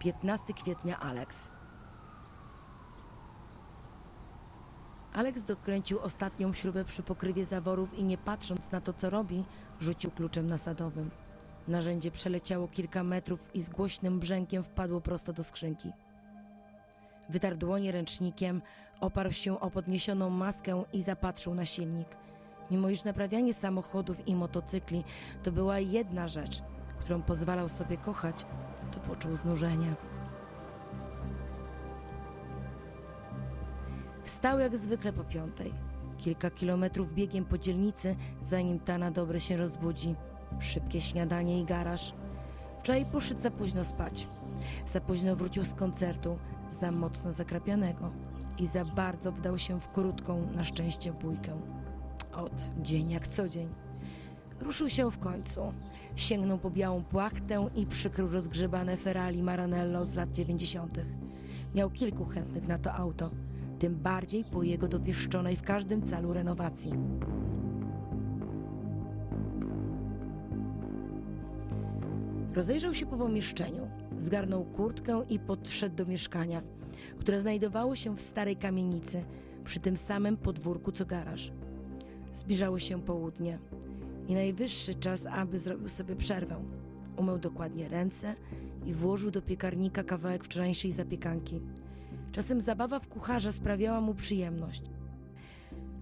15 kwietnia Alex. Alex dokręcił ostatnią śrubę przy pokrywie zaworów i nie patrząc na to, co robi, rzucił kluczem nasadowym. Narzędzie przeleciało kilka metrów i z głośnym brzękiem wpadło prosto do skrzynki. Wytarł dłonie ręcznikiem, oparł się o podniesioną maskę i zapatrzył na silnik. Mimo iż naprawianie samochodów i motocykli to była jedna rzecz, którą pozwalał sobie kochać, to poczuł znużenie. Wstał jak zwykle po piątej. Kilka kilometrów biegiem po dzielnicy, zanim ta na dobre się rozbudzi. Szybkie śniadanie i garaż. Wczoraj poszedł za późno spać. Za późno wrócił z koncertu, za mocno zakrapianego i za bardzo wdał się w krótką, na szczęście, bójkę. Od dzień jak co dzień. Ruszył się w końcu. Sięgnął po białą płachtę i przykrył rozgrzebane Ferrari Maranello z lat 90. Miał kilku chętnych na to auto, tym bardziej po jego dopieszczonej w każdym celu renowacji. Rozejrzał się po pomieszczeniu, zgarnął kurtkę i podszedł do mieszkania, które znajdowało się w starej kamienicy, przy tym samym podwórku co garaż. Zbliżało się południe i najwyższy czas, aby zrobił sobie przerwę. Umył dokładnie ręce i włożył do piekarnika kawałek wczorajszej zapiekanki. Czasem zabawa w kucharza sprawiała mu przyjemność.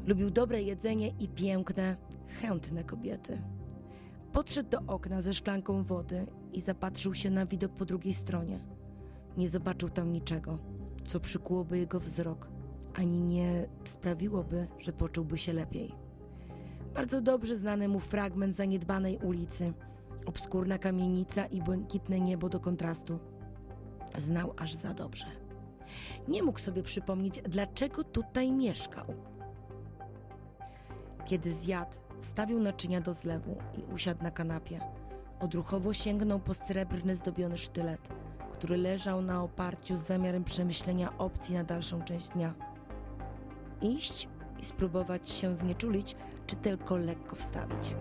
Lubił dobre jedzenie i piękne, chętne kobiety. Podszedł do okna ze szklanką wody i zapatrzył się na widok po drugiej stronie. Nie zobaczył tam niczego, co przykułoby jego wzrok, ani nie sprawiłoby, że poczułby się lepiej. Bardzo dobrze znany mu fragment zaniedbanej ulicy, obskurna kamienica i błękitne niebo do kontrastu. Znał aż za dobrze. Nie mógł sobie przypomnieć, dlaczego tutaj mieszkał. Kiedy zjadł, wstawił naczynia do zlewu i usiadł na kanapie. Odruchowo sięgnął po srebrny zdobiony sztylet, który leżał na oparciu z zamiarem przemyślenia opcji na dalszą część dnia. Iść i spróbować się znieczulić, czy tylko lekko wstawić.